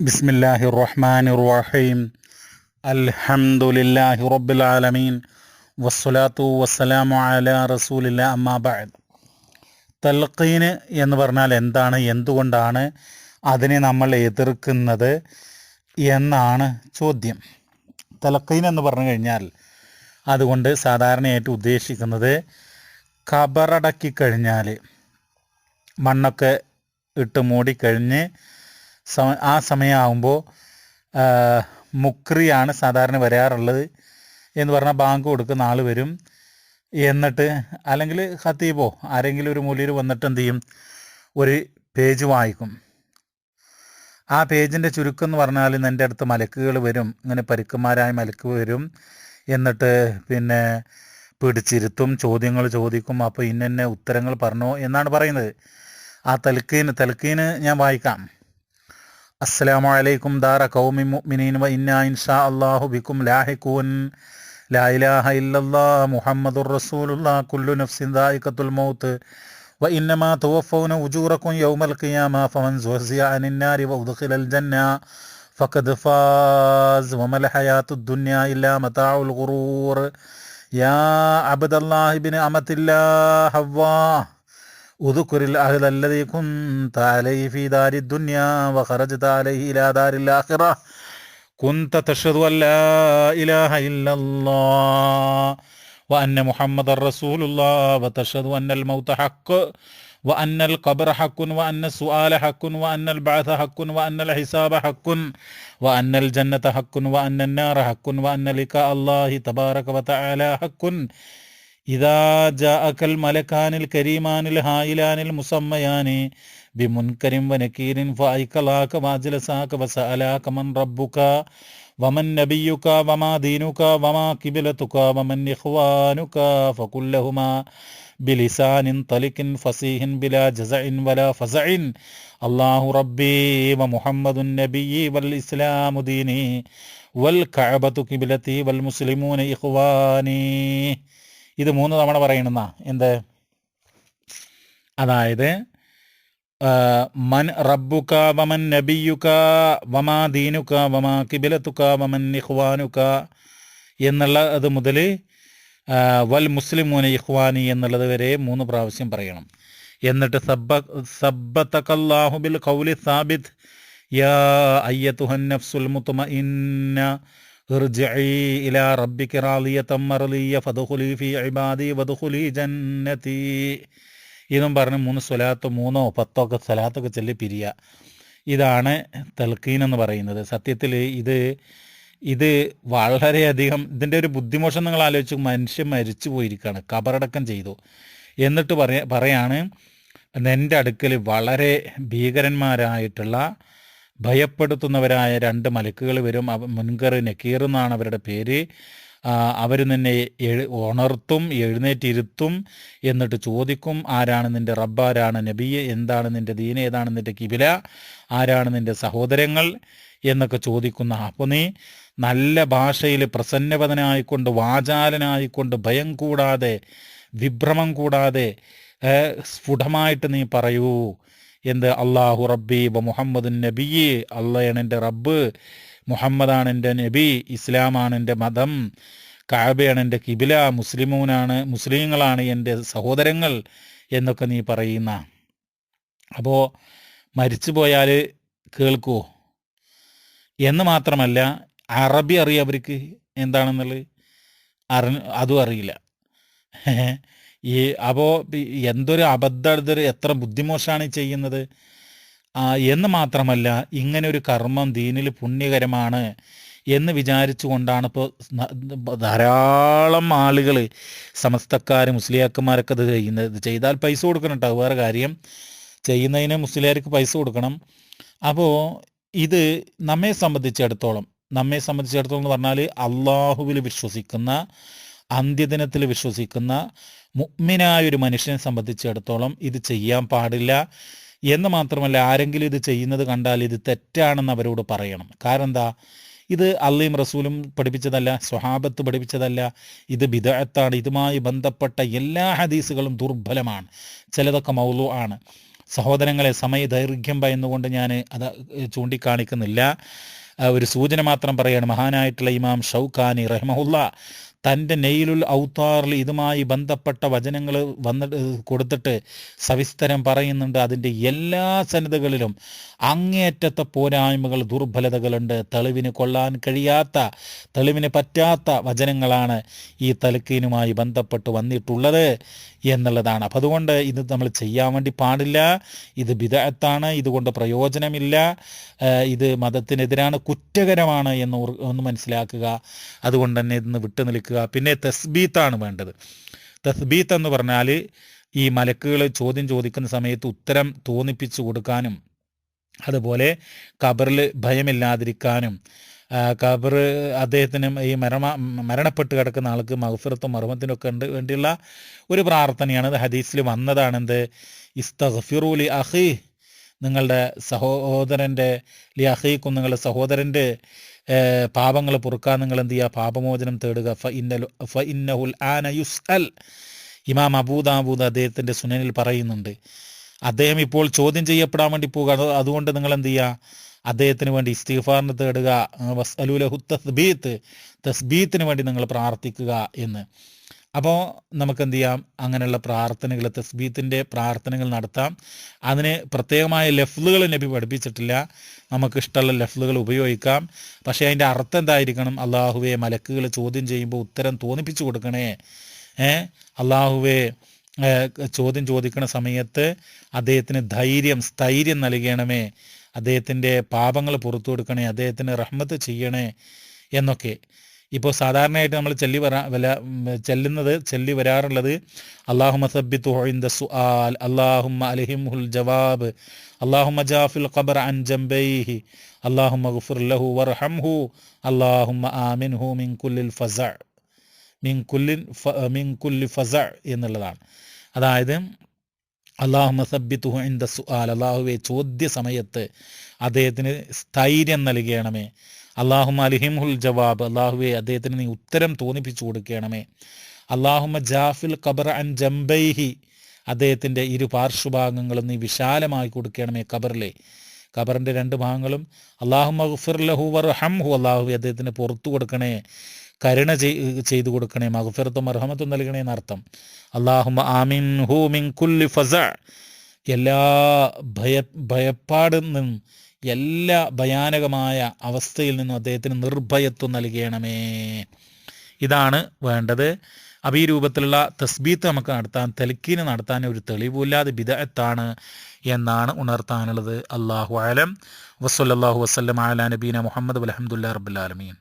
بسم الله الرحمن الرحيم الحمد لله رب العالمين والصلاة والسلام على رسول الله أما بعد തൽക്കീന് എന്ന് പറഞ്ഞാൽ എന്താണ് എന്തുകൊണ്ടാണ് അതിനെ നമ്മൾ എതിർക്കുന്നത് എന്നാണ് ചോദ്യം തലക്കീൻ എന്ന് പറഞ്ഞു കഴിഞ്ഞാൽ അതുകൊണ്ട് സാധാരണയായിട്ട് ഉദ്ദേശിക്കുന്നത് കബറടക്കി കഴിഞ്ഞാൽ മണ്ണൊക്കെ ഇട്ട് മൂടിക്കഴിഞ്ഞ് സമ ആ സമയമാകുമ്പോൾ മുക്രിയാണ് സാധാരണ വരാറുള്ളത് എന്ന് പറഞ്ഞാൽ ബാങ്ക് കൊടുക്കുന്ന ആൾ വരും. എന്നിട്ട് അല്ലെങ്കിൽ ഹത്തീബോ ആരെങ്കിലും ഒരു മൂലയിൽ വന്നിട്ട് എന്ത് ചെയ്യും? ഒരു പേജ് വായിക്കും. ആ പേജിന്റെ ചുരുക്കം എന്ന് പറഞ്ഞാൽ എന്റെ അടുത്ത് മലക്കുകൾ വരും. ഇങ്ങനെ പരുക്കന്മാരായ മലക്ക് വരും. എന്നിട്ട് പിന്നെ പിടിച്ചിരുത്തും ചോദ്യങ്ങൾ ചോദിക്കും. അപ്പോൾ ഇന്ന ഉത്തരങ്ങൾ പറഞ്ഞു എന്നാണ് പറയുന്നത്. ആ തലക്കീന് തലക്കീന് ഞാൻ വായിക്കാം. അസ്സലാമു അലൈക്കും ദാറ കൗമി മുഅ്മിനീൻ വ ഇന്നാ ഇൻഷാ അല്ലാഹു ബിക്കും ലാഹിഖൂൻ ലാ ഇലാഹ ഇല്ലല്ലാ മുഹമ്മദുർ റസൂലുള്ളാ കുല്ലു നഫ്സിൻ ദായിഖത്തുൽ മൗത്ത് വ ഇന്നമാ തുവഫൗന ഉജൂറക്കും യൗമൽ ഖിയാമ ഫമൻ സുഹ്സിയ അനിൻ നാരി വ ഉദ്ഖിലൽ ജന്ന ഫഖദ് ഫാസ് വമൽ ഹയാത്തുദ് ദുനിയ ഇല്ലാ മതാഉൽ ഗുറൂർ യാ അബ്ദല്ലാഹി ബിൻ അമത്തില്ലാ ഹവ്വാ اذكر العهد الذي كنت عليه في دار الدنيا وخرجت عليه إلى دار الآخرة. كنت تشهد أن لا إله إلا الله وأن محمد رسول الله وتشهد أن الموت حق وأن القبر حق وأن السؤال حق وأن البعث حق وأن الحساب حق وأن الجنة حق وأن النار حق وأن لقاء الله تبارك وتعالى حق. ഇതാ ജഅക്കൽ മലക്കാനിൽ കരീമാനിൽ ഹായിലാനിൽ മുസമ്മയാനി ബിമുൻകരിം വനക്കീരിൻ ഫൈക്കലാക വാജലസാക വസഅലാക മൻ റബ്ബുക വമൻ നബിയുക വമാ ദീനുക വമാ കിബിലതുക വമൻ ഇഖ്വാനുക ഫകുല്ലഹുമാ ബിലിസാനിൻ തലിക്കിൻ ഫസീഹിൻ ബിലാ ജസഇൻ വലാ ഫസഇൻ അല്ലാഹു റബ്ബി വ വൽ ഇസ്ലാമു ദീനി വൽ കഅബതു കിബിലതി വൽ മുസ്ലിമൂന ഇഖ്വാനി ഇത് മൂന്ന് തവണ പറയണമെന്നാ എന്ത്? അതായത് മൻ റബ്ബുക വമൻ നബിയുക വമാ ദീനുക വമാ കിബിലത്തുക വമൻ ഇഖ്വാനുക എന്നുള്ള അത് മുതൽ വൽ മുസ്ലിമൂന ഇഹ്വാനി എന്നുള്ളത് വരെ മൂന്ന് പ്രാവശ്യം പറയണം. എന്നിട്ട് സബ്ബ സബ്ബത്തക്കല്ലാഹു ബിൽ ഖൗലി സാബിത് യാ അയ്യത്തുഹൻ നഫ്സുൽ മുത്മഇന്ന ارجعي إلى ربك راضية مرضية فادخلي في عبادي وادخلي جنتي ഇതും പറഞ്ഞ് മൂന്ന് സ്വലാത്തോ മൂന്നോ പത്തോ ഒക്കെ സ്വലാത്തൊക്കെ ചൊല്ലി പിരിയ ഇതാണ് തൽക്കീൻ എന്ന് പറയുന്നത് സത്യത്തിൽ ഇത് ഇത് വളരെയധികം ഇതിൻ്റെ ഒരു ബുദ്ധിമോശം നിങ്ങൾ ആലോചിച്ച് മനുഷ്യൻ മരിച്ചു പോയിരിക്കുകയാണ് കബറടക്കം ചെയ്തു എന്നിട്ട് പറയാ പറയാണ് എൻ്റെ അടുക്കൽ വളരെ ഭീകരന്മാരായിട്ടുള്ള ഭയപ്പെടുത്തുന്നവരായ രണ്ട് മലക്കുകൾ വരും. മുൻകർ നക്കീർ എന്നാണ് അവരുടെ പേര്. അവർ നിന്നെ ഉണർത്തും എഴുന്നേറ്റിരുത്തും എന്നിട്ട് ചോദിക്കും ആരാണ് നിന്റെ റബ്ബാരാണ് നബിയെ എന്താണ് നിന്റെ ദീന ഏതാണ് നിന്റെ കിബില ആരാണ് നിന്റെ സഹോദരങ്ങൾ എന്നൊക്കെ ചോദിക്കുന്ന അപ്പോൾ നീ നല്ല ഭാഷയിൽ പ്രസന്നവതനായിക്കൊണ്ട് വാചാലനായിക്കൊണ്ട് ഭയം കൂടാതെ വിഭ്രമം കൂടാതെ സ്ഫുടമായിട്ട് നീ പറയൂ. എന്ത്? അള്ളാഹു റബ്ബി വ മുഹമ്മദ് നബി അള്ളയാണ് എന്റെ റബ്ബ്. മുഹമ്മദാണ് എന്റെ നബി. ഇസ്ലാമാണ് എന്റെ മതം. കാബയാണ് എന്റെ കിബില. മുസ്ലിമൂനാണ് മുസ്ലിങ്ങളാണ് എന്റെ സഹോദരങ്ങൾ എന്നൊക്കെ നീ പറയുന്ന. അപ്പോൾ മരിച്ചു പോയാൽ കേൾക്കുമോ എന്ന് മാത്രമല്ല അറബി അറിയാം അവർക്ക് എന്താണെന്നുള്ളത്? അറി അതും അറിയില്ല. ഈ അപ്പോൾ എന്തൊരു അബദ്ധ എത്ര ബുദ്ധിമോശമാണ് ചെയ്യുന്നത്? എന്ന് മാത്രമല്ല ഇങ്ങനെ ഒരു കർമ്മം ദീനിൽ പുണ്യകരമാണ് എന്ന് വിചാരിച്ചുകൊണ്ടാണ് ഇപ്പോൾ ധാരാളം ആളുകൾ സമസ്തക്കാർ മുസ്ലിയാക്കന്മാരൊക്കെ ഇത് ചെയ്യുന്നത്. ഇത് ചെയ്താൽ പൈസ കൊടുക്കണം കേട്ടോ വേറെ കാര്യം. ചെയ്യുന്നതിന് മുസ്ലിയാർക്ക് പൈസ കൊടുക്കണം. അപ്പോൾ ഇത് നമ്മെ സംബന്ധിച്ചിടത്തോളം നമ്മെ സംബന്ധിച്ചിടത്തോളം എന്ന് പറഞ്ഞാൽ അള്ളാഹുവിൽ വിശ്വസിക്കുന്ന അന്ത്യദിനത്തിൽ വിശ്വസിക്കുന്ന മുഗ്മിനായ ഒരു മനുഷ്യനെ സംബന്ധിച്ചിടത്തോളം ഇത് ചെയ്യാൻ പാടില്ല എന്ന് മാത്രമല്ല ആരെങ്കിലും ഇത് ചെയ്യുന്നത് കണ്ടാൽ ഇത് തെറ്റാണെന്ന് അവരോട് പറയണം. കാരണം എന്താ? ഇത് അള്ളയും റസൂലും പഠിപ്പിച്ചതല്ല സ്വഹാബത്ത് പഠിപ്പിച്ചതല്ല ഇത് ബിദഅത്താണ് ഇതുമായി ബന്ധപ്പെട്ട എല്ലാ ഹദീസുകളും ദുർബലമാണ് ചിലതൊക്കെ മൗലു ആണ്. സഹോദരങ്ങളെ സമയ ദൈർഘ്യം ഭയന്നുകൊണ്ട് ഞാൻ അത് ചൂണ്ടിക്കാണിക്കുന്നില്ല. ഒരു സൂചന മാത്രം പറയാണ്. മഹാനായിട്ടുള്ള ഇമാം ഷൗഖാനി റഹ്മഹുല്ല തന്റെ നെയിലുൽ ഔത്താറിൽ ഇതുമായി ബന്ധപ്പെട്ട വചനങ്ങൾ വന്നിട്ട് കൊടുത്തിട്ട് സവിസ്തരം പറയുന്നുണ്ട്. അതിന്റെ എല്ലാ സന്നദ്ധകളിലും അങ്ങേയറ്റത്തെ പോരായ്മകൾ ദുർബലതകളുണ്ട്. തെളിവിന് കൊള്ളാൻ കഴിയാത്ത തെളിവിന് പറ്റാത്ത വചനങ്ങളാണ് ഈ തലക്കീനുമായി ബന്ധപ്പെട്ട് വന്നിട്ടുള്ളത് എന്നുള്ളതാണ്. അപ്പം അതുകൊണ്ട് ഇത് നമ്മൾ ചെയ്യാൻ വേണ്ടി പാടില്ല. ഇത് വിദഗ്ധത്താണ് ഇതുകൊണ്ട് പ്രയോജനമില്ല. ഇത് മതത്തിനെതിരാണ് കുറ്റകരമാണ് എന്ന് ഒന്ന് മനസ്സിലാക്കുക. അതുകൊണ്ട് തന്നെ ഇന്ന് വിട്ടു നിൽക്കുക പിന്നെ തസ്ബീത്താണ് വേണ്ടത്. തസ്ബീത്ത് എന്ന് പറഞ്ഞാൽ ഈ മലക്കുകൾ ചോദ്യം ചോദിക്കുന്ന സമയത്ത് ഉത്തരം തോന്നിപ്പിച്ചു കൊടുക്കാനും അതുപോലെ ഖബറിൽ ഭയമില്ലാതിരിക്കാനും കബർ അദ്ദേഹത്തിന് ഈ മരണ മരണപ്പെട്ട് കിടക്കുന്ന ആൾക്ക് മഹഫിറത്തും മർമ്മത്തിനും ഒക്കെ ഉണ്ട് വേണ്ടിയുള്ള ഒരു പ്രാർത്ഥനയാണ്. ഇത് ഹദീസിൽ വന്നതാണ് എന്ത് ഇസ്തഗ്ഫിറൂലി അഹി നിങ്ങളുടെ സഹോദരന്റെ ലി അഹീക്കും നിങ്ങളുടെ സഹോദരന്റെ പാപങ്ങൾ പൊറുക്കാൻ നിങ്ങൾ എന്ത് ചെയ്യുക? പാപമോചനം തേടുക. ഫ ഫ ഇന്നഹുൽ ആന യുസ് അൽ ഇമാം അബൂദാബൂദ് അദ്ദേഹത്തിന്റെ സുനനിൽ പറയുന്നുണ്ട്. അദ്ദേഹം ഇപ്പോൾ ചോദ്യം ചെയ്യപ്പെടാൻ വേണ്ടി പോകുക അതുകൊണ്ട് നിങ്ങൾ എന്ത് ചെയ്യുക? അദ്ദേഹത്തിന് വേണ്ടി ഇസ്തിഫാറിന് തേടുക. വസ് അലുലഹു തസ്ബീത്ത്. തസ്ബീത്തിന് വേണ്ടി നിങ്ങൾ പ്രാർത്ഥിക്കുക എന്ന്. അപ്പോൾ നമുക്ക് എന്ത് ചെയ്യാം അങ്ങനെയുള്ള പ്രാർത്ഥനകൾ തസ്ബീത്തിന്റെ പ്രാർത്ഥനകൾ നടത്താം. അതിന് പ്രത്യേകമായ ലഫ്ലുകൾ നബി പഠിപ്പിച്ചിട്ടില്ല. നമുക്ക് ഇഷ്ടമുള്ള ലഫ്ലുകൾ ഉപയോഗിക്കാം. പക്ഷേ അതിന്റെ അർത്ഥം എന്തായിരിക്കണം? അള്ളാഹുവെ മലക്കുകൾ ചോദ്യം ചെയ്യുമ്പോൾ ഉത്തരം തോന്നിപ്പിച്ചു കൊടുക്കണേ. ഏ? അള്ളാഹുവെ ചോദ്യം ചോദിക്കുന്ന സമയത്ത് അദ്ദേഹത്തിന് ധൈര്യം സ്ഥൈര്യം നൽകണമേ. അദ്ദേഹത്തിന്റെ പാപങ്ങൾ പുറത്തു കൊടുക്കണേ. അദ്ദേഹത്തിന് റഹ്മത്ത് ചെയ്യണേ എന്നൊക്കെ. ഇപ്പോൾ സാധാരണയായിട്ട് നമ്മൾ ചെല്ലി വരാ വല ചെല്ലുന്നത് ചെല്ലി വരാറുള്ളത് അള്ളാഹുമ സബ്ബിത്തു ഇന്ദ സുആൽ അള്ളാഹുമ്മ ഹുൽ ജവാബ് അള്ളാഹുമ ജാഫിൽ ഖബർ അൻ ജംബൈഹി അള്ളാഹുമ ഗുഫുർ ലഹു വർഹംഹു ആമിൻ ഹു മിൻ കുല്ലിൽ ഫസ മിൻ കുല്ലിൻ മിൻ കുല്ലി ഫസ എന്നുള്ളതാണ്. അതായത് അള്ളാഹു മസബിത്തുഹു ഇന്ദ സുആൽ. അള്ളാഹുവെ ചോദ്യ സമയത്ത് അദ്ദേഹത്തിന് സ്ഥൈര്യം നൽകണമേ. അള്ളാഹു അലിഹിംഹുൽ ജവാബ്. അള്ളാഹുവെ അദ്ദേഹത്തിന് നീ ഉത്തരം തോന്നിപ്പിച്ചു കൊടുക്കണമേ. അള്ളാഹുമ ജാഫിൽ ഖബർ അൻ ജംബൈഹി. അദ്ദേഹത്തിന്റെ ഇരു പാർശ്വഭാഗങ്ങളും നീ വിശാലമായി കൊടുക്കണമേ ഖബറിലെ. ഖബറിന്റെ രണ്ട് ഭാഗങ്ങളും അള്ളാഹു മഗ്ഫിർ ലഹു വർ വർഹംഹു അള്ളാഹു അദ്ദേഹത്തിന് പുറത്തു കൊടുക്കണേ. കരുണ ചെയ്- ചെയ്തു കൊടുക്കണേ മഹുഫിറത്തും അർഹമത്തും നൽകണേ എന്നർത്ഥം. അള്ളാഹുമ ആമിൻ ഹൂമിൻ കുല്ലി ഫസ. എല്ലാ ഭയ ഭയപ്പാടിൽ നിന്നും എല്ലാ ഭയാനകമായ അവസ്ഥയിൽ നിന്നും അദ്ദേഹത്തിന് നിർഭയത്വം നൽകണമേ. ഇതാണ് വേണ്ടത്. അപ്പം ഈ രൂപത്തിലുള്ള തസ്ബീത്ത് നമുക്ക് നടത്താൻ തെലക്കീന് നടത്താൻ ഒരു തെളിവില്ലാതെ ബിദഅത്താണ് എന്നാണ് ഉണർത്താനുള്ളത്. അള്ളാഹു ആലം വസ്ല്ലാഹു വസ്ലം അല നബീന മുഹമ്മദ് അലഹമുല്ലാ റബ്ബുലാലമീൻ